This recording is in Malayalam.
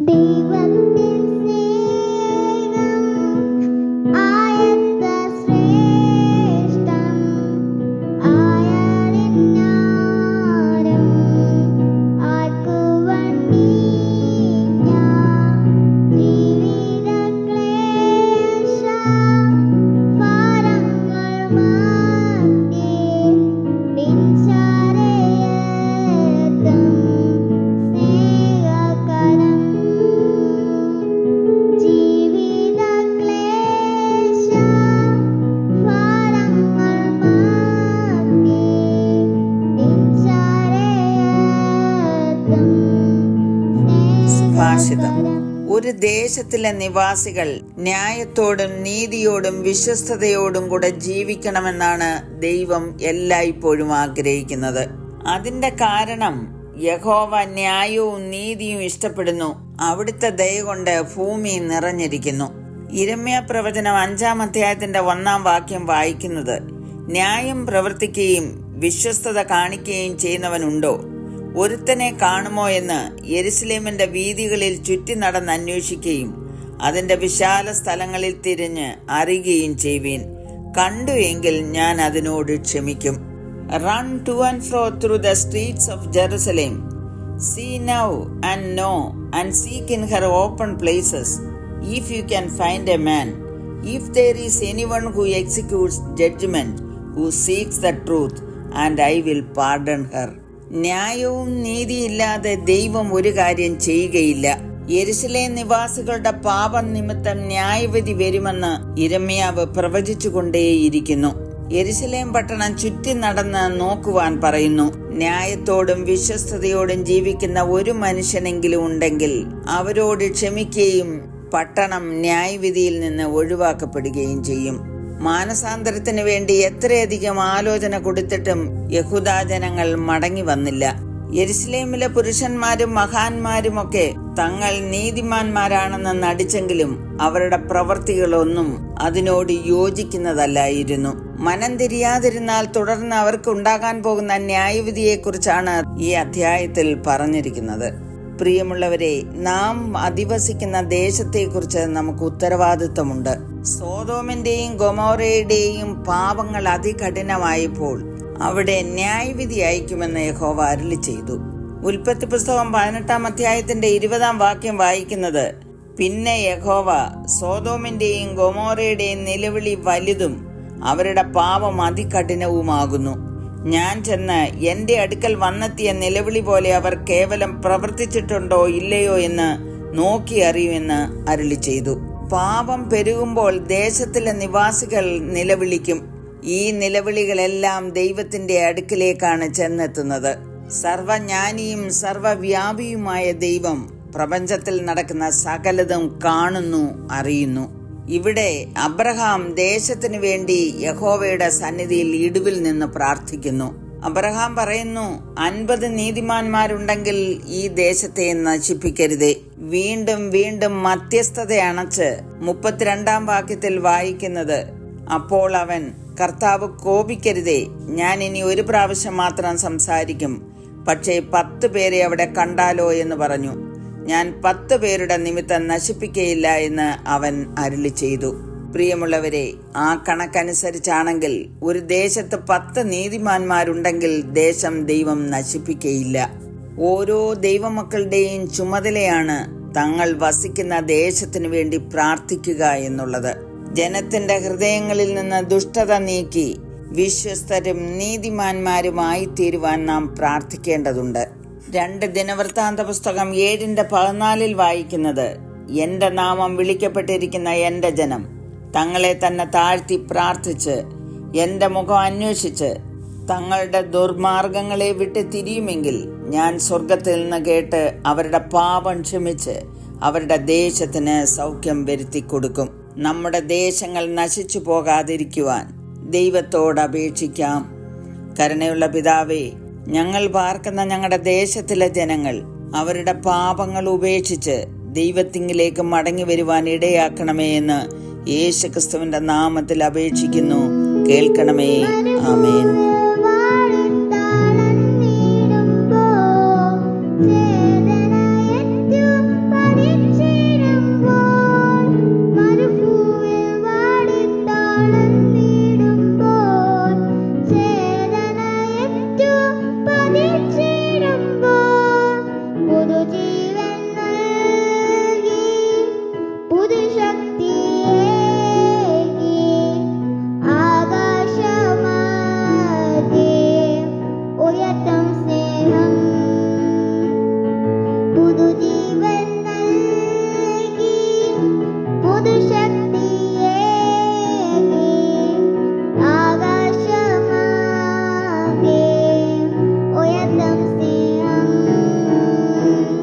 Devan Dev Singh. സുഭാഷിതം. ഒരു ദേശത്തിലെ നിവാസികൾ ന്യായത്തോടും നീതിയോടും വിശ്വസ്തയോടും കൂടെ ജീവിക്കണമെന്നാണ് ദൈവം എല്ലായ്പ്പോഴും ആഗ്രഹിക്കുന്നത്. അതിന്റെ കാരണം യഹോവ ന്യായവും നീതിയും ഇഷ്ടപ്പെടുന്നു. അവിടുത്തെ ദയ കൊണ്ട് ഭൂമി നിറഞ്ഞിരിക്കുന്നു. ഇരമ്യ പ്രവചനം അഞ്ചാം അധ്യായത്തിന്റെ ഒന്നാം വാക്യം വായിക്കുന്നത് ന്യായം പ്രവർത്തിക്കുകയും വിശ്വസ്തത കാണിക്കുകയും ചെയ്യുന്നവനുണ്ടോ? ഒരുത്തനെ കാണുമോ എന്ന് യെരുസലേമിന്റെ വീതികളിൽ ചുറ്റി നടന്ന് അന്വേഷിക്കുകയും അതിന്റെ വിശാല സ്ഥലങ്ങളിൽ തിരിഞ്ഞ് അറിയുകയും ചെയ്യുവീൻ. കണ്ടു എങ്കിൽ ഞാൻ അതിനോട് ക്ഷമിക്കും. Run to and fro through the streets of Jerusalem see now and know and seek in her open places if you can find a man if there is any one who executes judgment who seeks the truth and I will pardon her ന്യായവും നീതിയില്ലാതെ ദൈവം ഒരു കാര്യം ചെയ്യുകയില്ല. എരുസലേ നിവാസികളുടെ പാപം നിമിത്തം ന്യായവിധി വരുമെന്ന് ഇരമ്യാവ് പ്രവചിച്ചുകൊണ്ടേയിരിക്കുന്നു. യെരുസലേം പട്ടണം ചുറ്റി നടന്ന് നോക്കുവാൻ പറയുന്നു ന്യായത്തോടും വിശ്വസ്തയോടും ജീവിക്കുന്ന ഒരു മനുഷ്യനെങ്കിലും ഉണ്ടെങ്കിൽ അവരോട് ക്ഷമിക്കുകയും പട്ടണം ന്യായവിധിയിൽ നിന്ന് ഒഴിവാക്കപ്പെടുകയും ചെയ്യും. മാനസാന്തരത്തിന് വേണ്ടി എത്രയധികം ആലോചന കൊടുത്തിട്ടും യഹൂദാജനങ്ങൾ മടങ്ങി വന്നില്ല. യെരുസലേമിലെ പുരുഷന്മാരും മഹാന്മാരും ഒക്കെ തങ്ങൾ നീതിമാന്മാരാണെന്ന് നടിച്ചെങ്കിലും അവരുടെ പ്രവർത്തികളൊന്നും അതിനോട് യോജിക്കുന്നതല്ലായിരുന്നു. മനം തിരിയാതിരുന്നാൽ തുടർന്ന് അവർക്ക് ഉണ്ടാകാൻ പോകുന്ന ന്യായവിധിയെക്കുറിച്ചാണ് ഈ അധ്യായത്തിൽ പറഞ്ഞിരിക്കുന്നത്. പ്രിയമുള്ളവരെ നാം അധിവസിക്കുന്ന ദേശത്തെക്കുറിച്ച് നമുക്ക് ഉത്തരവാദിത്വമുണ്ട്. സോതോമിന്റെയും ഗൊമോറയുടെയും പാപങ്ങൾ അതികഠിനമായപ്പോൾ അവിടെ ന്യായവിധി അയക്കുമെന്ന് യഹോവ അരുളി ചെയ്തു. ഉൽപ്പത്തി പുസ്തകം പതിനെട്ടാം അധ്യായത്തിന്റെ ഇരുപതാം വാക്യം വായിക്കുന്നത് പിന്നെ യഹോവ സോതോമിന്റെയും ഗൊമോറയുടെയും നിലവിളി വലുതും അവരുടെ പാപം അതികഠിനവുമാകുന്നു. ഞാൻ ചെന്ന് എന്റെ അടുക്കൽ വന്നെത്തിയ നിലവിളി പോലെ അവർ കേവലം പ്രവർത്തിച്ചിട്ടുണ്ടോ ഇല്ലയോ എന്ന് നോക്കി അറിയുമെന്ന് അരുളി ചെയ്തു. പാപം പെരുകുമ്പോൾ ദേശത്തിലെ നിവാസികൾ നിലവിളിക്കും. ഈ നിലവിളികളെല്ലാം ദൈവത്തിന്റെ അടുക്കിലേക്കാണ് ചെന്നെത്തുന്നത്. സർവജ്ഞാനിയും സർവവ്യാപിയുമായ ദൈവം പ്രപഞ്ചത്തിൽ നടക്കുന്ന സകലതും കാണുന്നു അറിയുന്നു. ഇവിടെ അബ്രഹാം ദേശത്തിനു വേണ്ടി യഹോവയുടെ സന്നിധിയിൽ ഇടിവിൽ നിന്ന് പ്രാർത്ഥിക്കുന്നു. അബ്രഹാം പറയുന്നു അൻപത് നീതിമാന്മാരുണ്ടെങ്കിൽ ഈ ദേശത്തെ നശിപ്പിക്കരുതേ. വീണ്ടും വീണ്ടും മധ്യസ്ഥത അണച്ച് മുപ്പത്തിരണ്ടാം വാക്യത്തിൽ വായിക്കുന്നത്. അപ്പോൾ അവൻ കർത്താവ് കോപിക്കരുതേ ഞാൻ ഇനി ഒരു പ്രാവശ്യം മാത്രം സംസാരിക്കും. പക്ഷേ പത്ത് പേരെ അവിടെ കണ്ടാലോ എന്ന് പറഞ്ഞു. ഞാൻ പത്ത് പേരുടെ നിമിത്തം നശിപ്പിക്കയില്ല എന്ന് അവൻ അരുളി ചെയ്തു. പ്രിയമുള്ളവരെ ആ കണക്കനുസരിച്ചാണെങ്കിൽ ഒരു ദേശത്ത് പത്ത് നീതിമാന്മാരുണ്ടെങ്കിൽ ദേശം ദൈവം നശിപ്പിക്കയില്ല. ഓരോ ദൈവമക്കളുടെയും ചുമതലയാണ് തങ്ങൾ വസിക്കുന്ന ദേശത്തിനു വേണ്ടി പ്രാർത്ഥിക്കുക എന്നുള്ളത്. ജനത്തിന്റെ ഹൃദയങ്ങളിൽ നിന്ന് ദുഷ്ടത നീക്കി വിശ്വസ്തരും നീതിമാന്മാരുമായി തീരുവാൻ നാം പ്രാർത്ഥിക്കേണ്ടതുണ്ട്. രണ്ട് ദിനവൃത്താന്ത പുസ്തകം ഏഴിന്റെ പതിനാലിൽ വായിക്കുന്നത് എന്റെ നാമം വിളിക്കപ്പെട്ടിരിക്കുന്ന എന്റെ ജനം തങ്ങളെ തന്നെ താഴ്ത്തി പ്രാർത്ഥിച്ച് എന്റെ മുഖം അന്വേഷിച്ച് തങ്ങളുടെ ദുർമാർഗങ്ങളെ വിട്ട് തിരിയുമെങ്കിൽ ഞാൻ സ്വർഗത്തിൽ നിന്ന് കേട്ട് അവരുടെ പാപം ക്ഷമിച്ച് അവരുടെ ദേശത്തിന് സൗഖ്യം വരുത്തി കൊടുക്കും. നമ്മുടെ ദേശങ്ങൾ നശിച്ചു പോകാതിരിക്കുവാൻ ദൈവത്തോട് അപേക്ഷിക്കാം. കരുണയുള്ള പിതാവേ ഞങ്ങൾ പാർക്കുന്ന ഞങ്ങളുടെ ദേശത്തിലെ ജനങ്ങൾ അവരുടെ പാപങ്ങൾ ഉപേക്ഷിച്ച് ദൈവത്തിങ്കിലേക്ക് മടങ്ങി വരുവാൻ ഇടയാക്കണമേ എന്ന് യേശുക്രിസ്തുവിന്റെ നാമത്തിൽ അപേക്ഷിക്കുന്നു. കേൾക്കണമേ. ആമേൻ.